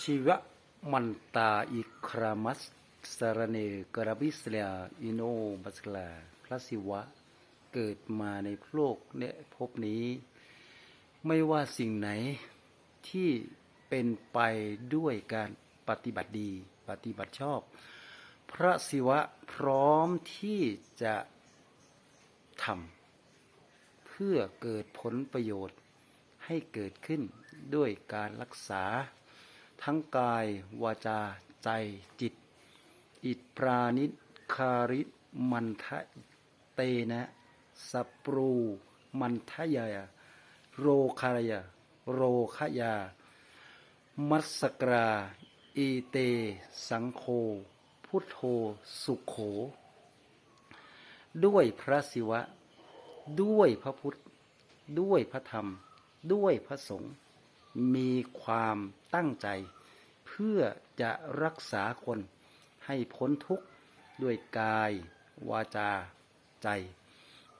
ชีวมันตาอิครามัสสารเนกราบิสเลียอิโนบัสลาพระศิวะ เกิดมาในโลกเนี่ยภพนี้ ไม่ว่าสิ่งไหนที่เป็นไปด้วยการปฏิบัติดี ปฏิบัติชอบ พระศิวะพร้อมที่จะทำเพื่อเกิดผลประโยชน์ให้เกิดขึ้นด้วยการรักษา ทั้งกาย วาจา ใจจิต อิปรานิคาริมันทะเตนะสัปรูมันทะยาโรคารยาโรคยา มัสสกราอีเต สังโฆพุทโธสุขโข ด้วยพระศิวะ ด้วยพระพุทธ ด้วยพระธรรม ด้วยพระสงฆ์มีความตั้งใจ พื่อจะรักษาคนให้พ้นทุกข์ด้วยกาย วาจา ใจ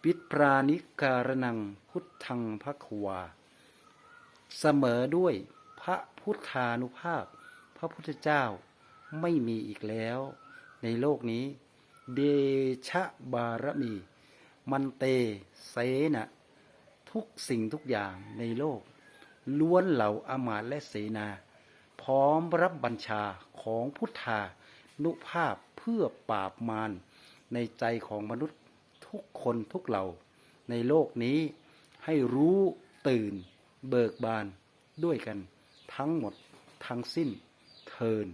ปิปรานิการนังพุทธังพระควา เสมอด้วยพระพุทธานุภาพ พระพุทธเจ้าไม่มีอีกแล้ว ในโลกนี้ เดชะบารมี มันเตเสนะทุกสิ่งทุกอย่างในโลก ล้วนเหล่าอมาตและเสนา พร้อมรับบัญชาของพุทธานุภาพเพื่อปราบมารในใจของมนุษย์ทุกคนทุกเหล่า ในโลกนี้ให้รู้ตื่นเบิกบานด้วยกันทั้งหมดทั้งสิ้นเทิน